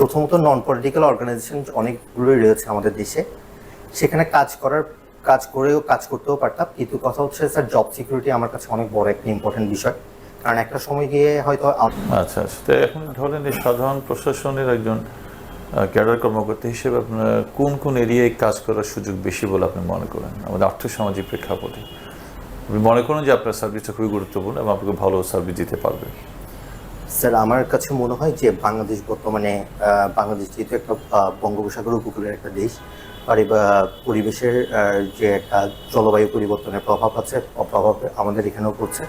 প্রথমত non political organisation অনেকগুলোই রয়েছে আমাদের দেশে। সেখানে কাজ করার, কাজ করেও কাজ করতেও পারতাম। কিন্তু কথা হচ্ছে, স্যার জব সিকিউরিটি আমার কাছে অনেক বড় একটা ইম্পর্টেন্ট বিষয়। কারণ একটা সময় গিয়ে হয়তো আচ্ছা আচ্ছা। তো এখন ধরেন এই সাধারণ প্রশাসনের একজন ক্যাডার কর্মকর্তা হিসেবে আপনার কোন কোন এরিয়ায় কাজ করার সুযোগ বেশি বলে আপনি মনে করেন? আমাদের আর্থসামাজিক প্রেক্ষাপটে। আপনি মনে করেন যে আপনার সার্ভিসটা খুবই গুরুত্বপূর্ণ এবং আপনাকে ভালো সার্ভিস দিতে পারবে। স্যার আমার কাছে মনে হয় যে বাংলাদেশ বর্তমানে বাংলাদেশ যেহেতু একটা বঙ্গোপসাগর উপকূলের একটা দেশ আর পরিবেশের যে একটা জলবায়ু পরিবর্তনের প্রভাব আছে প্রভাব আমাদের এখানেও পড়ছে।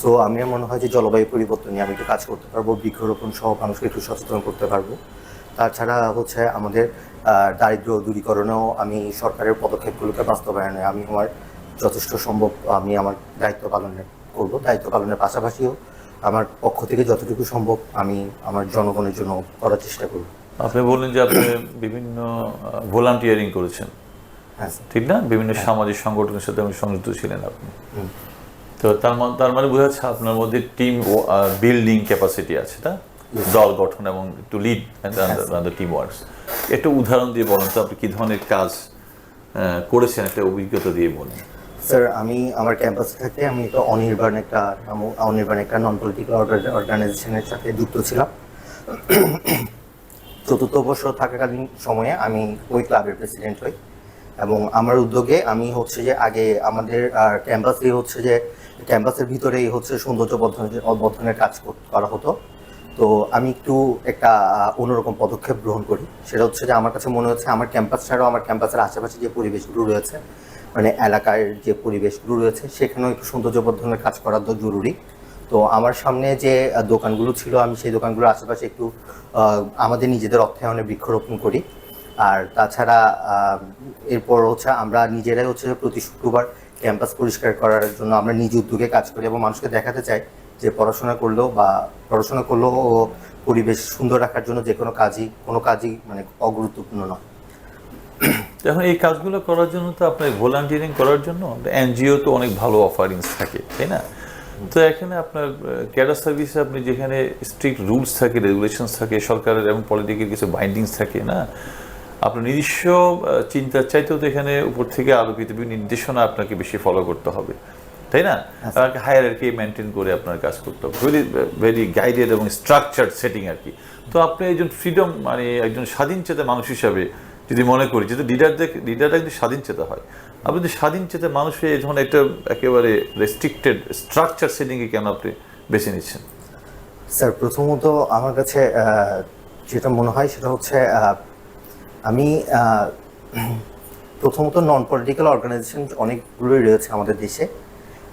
সো আমি মনে হয় যে জলবায়ু পরিবর্তন নিয়ে আমি একটু কাজ করতে পারব বৃক্ষরোপণ সহ মানুষকে একটু সচেতন করতে পারব। তাছাড়া হচ্ছে আমাদের আহ, দারিদ্র্য দূরীকরণেও আমি সরকারের পদক্ষেপগুলোকে বাস্তবায়নে আমি আমার যথেষ্ট সম্ভব আমি আমার দায়িত্ব পালনের করব। দায়িত্ব পালনের পাশাপাশিও আমার পক্ষ থেকে যতটুকু সম্ভব আমি আমার জনগণের জন্য করার চেষ্টা করব। আপনি বললেন যে আপনি বিভিন্ন ভলান্টিয়ারিং করেছেন। হ্যাঁ ঠিক না? বিভিন্ন সামাজিক সংগঠনের সাথে আমি সংযুক্ত ছিলেন আপনি। তো তার মানে তার মানে বোঝা যাচ্ছে আপনার মধ্যে টিম বিল্ডিং ক্যাপাসিটি আছে তা? দল গঠন এবং to lead the team works একটু উদাহরণ দিয়ে বলেন তো আপনি কী ধরনের কাজ করেছেন? একটা অভিজ্ঞতা দিয়ে বলেন। স্যার আমি আমার ক্যাম্পাসে থাকতে আমি একটা অনির্বাণ একটা অনির্বাণ একটা নন পলিটিক্যাল অর্গানাইজেশনের সাথে যুক্ত ছিলাম। চতুর্থ বর্ষ থাকাকালীন সময়ে আমি ওই ক্লাবের প্রেসিডেন্ট হই এবং আমার উদ্যোগে আমি হচ্ছে যে আগে আমাদের ক্যাম্পাসে হচ্ছে যে ক্যাম্পাসের ভিতরেই হচ্ছে সৌন্দর্য বর্ধনের কাজ কর- হতো। তো আমি একটু একটা অন্যরকম পদক্ষেপ গ্রহণ করি। সেটা হচ্ছে যে আমার কাছে মনে হচ্ছে আমার ক্যাম্পাস ছাড়াও আমার ক্যাম্পাসের আশেপাশে যে পরিবেশগুলো রয়েছে মানে এলাকার যে পরিবেশগুলো রয়েছে, সেখানেও একটু সৌন্দর্য বর্ধনের কাজ করা তো জরুরি। তো আমার সামনে যে দোকানগুলো ছিল, আমি সেই দোকানগুলোর আশেপাশে একটু আমাদের নিজেদের অর্থায়নে বৃক্ষরোপণ করি। আর তাছাড়া এরপর হচ্ছে আমরা নিজেরাই হচ্ছে প্রতি শুক্রবার ক্যাম্পাস পরিষ্কার করার জন্য আমরা নিজ উদ্যোগে কাজ করি এবং মানুষকে দেখাতে চাই যে পড়াশোনা করলেও বা পড়াশোনা করলেও পরিবেশ সুন্দর রাখার জন্য যে কোনো কাজই কোনো কাজই মানে অগুরুত্বপূর্ণ নয়। এখন এই কাজগুলো করার জন্য তো আপনার ভলান্টিয়ারিং করার জন্য এনজিও তো অনেক ভালো অফারিংস থাকে তাই না? তো এখানে আপনার ক্যাডার সার্ভিসে আপনি যেখানে স্ট্রিক্ট রুলস থাকে রেগুলেশনস থাকে সরকারের এবং পলিটিক্যাল কিছু বাইন্ডিংস থাকে না? আপনার নিজস্ব চিন্তার চাইতেও তো এখানে উপর থেকে বিভিন্ন নির্দেশনা আপনাকে বেশি ফলো করতে হবে তাই না? আপনাকে হায়ার আর কি মেনটেন করে আপনার কাজ করতে হবে। ভেরি ভেরি গাইডেড এবং স্ট্রাকচার সেটিং আর কি। তো আপনি একজন ফ্রিডম মানে একজন স্বাধীন চেতা মানুষ হিসাবে যদি মনে করি, যেহেতু লিডারদের লিডাররা কিন্তু স্বাধীন চেতা হয়, আপনি যদি স্বাধীন চেতা মানুষ হয়ে ধরনের একটা একেবারে রেস্ট্রিক্টেড স্ট্রাকচার সেটিংয়ে কেন আপনি বেছে নিচ্ছেন? স্যার, প্রথমত আমার কাছে যেটা মনে হয় সেটা হচ্ছে আমি প্রথমত নন পলিটিক্যাল অর্গানাইজেশন অনেকগুলোই রয়েছে আমাদের দেশে।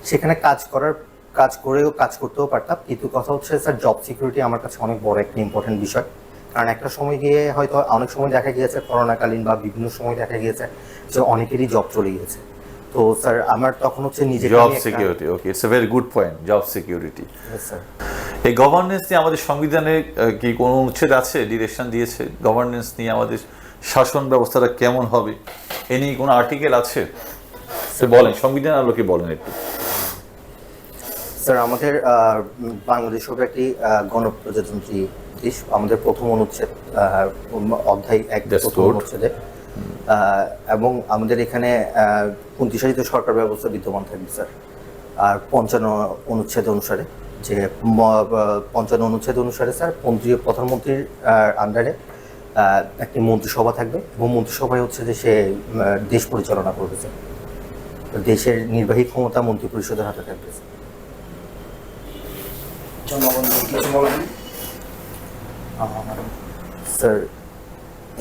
সেখানে কাজ করার, কাজ করেও কাজ করতেও পারতাম। কিন্তু কথা হচ্ছে, স্যার জব সিকিউরিটি আমার কাছে অনেক বড় একটা ইম্পর্টেন্ট বিষয়। কারণ একটা সময় গিয়ে হয়তো অনেক সময় দেখা গিয়েছে করোনাকালীন বা বিভিন্ন সময় দেখা গিয়েছে যে অনেকেরই জব চলে গিয়েছে। তো স্যার আমার তখন হচ্ছে নিজেকে job security okay it's a very good point job security এই গভর্নেন্স নিয়ে আমাদের সংবিধানে কি কোনো অনুচ্ছেদ আছে ডিরেকশন দিয়েছে? গভর্নেন্স নিয়ে আমাদের শাসন ব্যবস্থাটা কেমন হবে? এ নিয়ে কোনো আর্টিকেল আছে? সে বলেন সংবিধান আলোকে বলেন একটু। স্যার আমাদের বাংলাদেশ হবে একটি গণপ্রজাতন্ত্রী আমাদের প্রথম অনুচ্ছেদ অধ্যায় এক প্রথম অনুচ্ছেদে। এবং আমাদের এখানে পঞ্চাশিত সরকার ব্যবস্থা বিদ্যমান থাকবে স্যার। আর পঞ্চান্ন অনুচ্ছেদ অনুসারে যে পঞ্চান্ন অনুচ্ছেদ অনুসারে স্যার মন্ত্রী প্রধানমন্ত্রীর আন্ডারে একটি মন্ত্রিসভা থাকবে। এবং মন্ত্রিসভায় হচ্ছে যে সে দেশ পরিচালনা করবে স্যার। দেশের নির্বাহী ক্ষমতা মন্ত্রী পরিষদের হাতে থাকবে স্যার। স্যার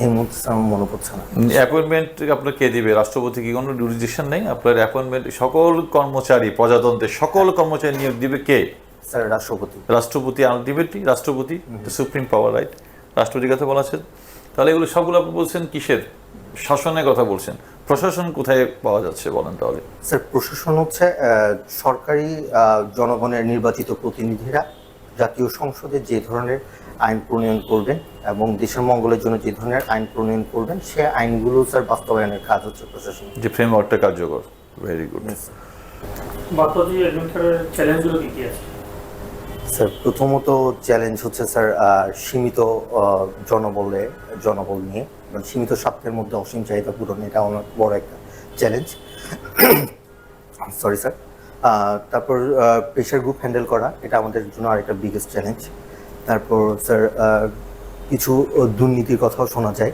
এই মুহূর্তে স্যার আমার মনে পড়ছে না। অ্যাপয়েন্টমেন্ট আপনার কে দিবে? রাষ্ট্রপতি কি কোনো জুরিডিকশন নেই? আপনার অ্যাপয়েন্টমেন্ট সকল কর্মচারী প্রজাতন্ত্রের সকল কর্মচারী নিয়োগ দিবে কে? স্যার রাষ্ট্রপতি। রাষ্ট্রপতি আলটিমেটলি রাষ্ট্রপতি সুপ্রিম পাওয়ার রাইট রাষ্ট্রপতির কথা বলা আছে তাহলে এগুলো সবগুলো আপনি বলছেন কিসের? শাসনের কথা বলছেন। প্রশাসন কোথায় পাওয়া যাচ্ছে বলেন তাহলে? স্যার প্রশাসন হচ্ছে সরকারি জনগণের নির্বাচিত প্রতিনিধিরা। জাতীয় সংসদে যে ধরনের আইন প্রণয়ন করবেন এবং দেশের মঙ্গলের জন্য যে ধরনের আইন প্রণয়ন করবেন সে আইনগুলো স্যার বাস্তবায়নের কাজ হচ্ছে প্রশাসন যে ফ্রেমওয়ার্কটা কার্যকর। ভেরি গুড স্যার প্রথমত চ্যালেঞ্জ হচ্ছে স্যার সীমিত জনবলে জনবল নিয়ে। মানে সীমিত স্বার্থের মধ্যে অসীম চাহিদা পূরণ এটা অনেক বড় একটা চ্যালেঞ্জ সরি স্যার তারপর প্রেশার গ্রুপ হ্যান্ডেল করা, এটা আমাদের জন্য আরেকটা বিগেস্ট চ্যালেঞ্জ তারপর স্যার কিছু দুর্নীতির কথাও শোনা যায়।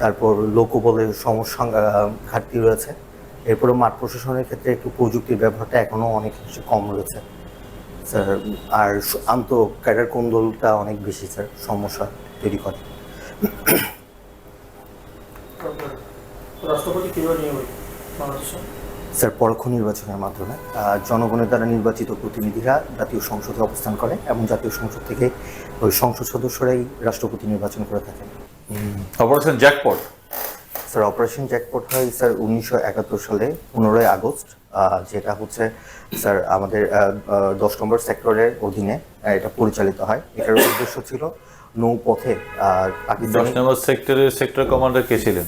তারপর, লোকবলের সমস্যা ঘাটতি রয়েছে। এরপরে মাঠ প্রশাসনের ক্ষেত্রে একটু প্রযুক্তির ব্যবহারটা এখনও অনেক বেশি কম রয়েছে। স্যার, আর আন্ত ক্যাডার কোন্দলটা অনেক বেশি, স্যার, সমস্যা তৈরি করে। রাষ্ট্রপতি কীভাবে হয় বাংলাদেশে? স্যার পরোক্ষ নির্বাচনের মাধ্যমে জনগণের দ্বারা নির্বাচিত প্রতিনিধিরা জাতীয় সংসদে অবস্থান করে এবং জাতীয় সংসদ থেকে ওই সংসদ সদস্যরাই রাষ্ট্রপতি নির্বাচন করে থাকেন। Operation jackpot. Sir operation jackpot হয় স্যার উনিশশো একাত্তর সালে পনেরোই আগস্ট যেটা হচ্ছে স্যার আমাদের দশ নম্বর সেক্টরের অধীনে এটা পরিচালিত হয়। এটার উদ্দেশ্য ছিল নৌপথে পাকিস্তানি নম্বর সেক্টরের সেক্টর কমান্ডার কে ছিলেন?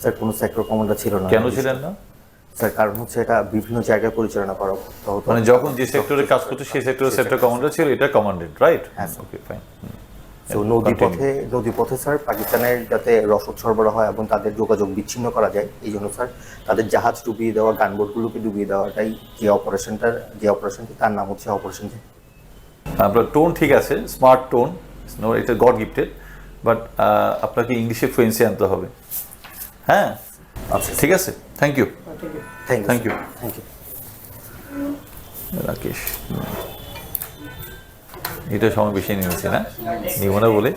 স্যার কোনো সেক্টর কমান্ডার ছিল না। কেন ছিলেন না? স্যার কারণ হচ্ছে এটা বিভিন্ন জায়গায় পরিচালনা করা হতো। মানে যখন যে সেক্টরে কাজ করতো সেই সেক্টরের সেক্টর কমান্ডার ছিল এটা কমান্ডেন্ট রাইট হ্যাঁ, ওকে ফাইন তো নদী পথে নদী পথে স্যার পাকিস্তানের যাতে রসদ সরবরাহ হয় এবং তাদের যোগাযোগ বিচ্ছিন্ন করা যায় এই জন্য স্যার তাদের জাহাজ ডুবিয়ে দেওয়া গানবোটগুলোকে ডুবিয়ে দেওয়াটাই যে অপারেশনটার যে অপারেশনটি তার নাম হচ্ছে অপারেশন আপনার টোন ঠিক আছে স্মার্ট টোন নো এটা গড গিফটেড বাট আপনাকে ইংলিশে ফ্লুয়েন্সি আনতে হবে। হ্যাঁ? আচ্ছা ঠিক আছে thank you thank Thank you thank you Rakesh এটা সময় বেশি নিয়েছে না? নিব না বলে?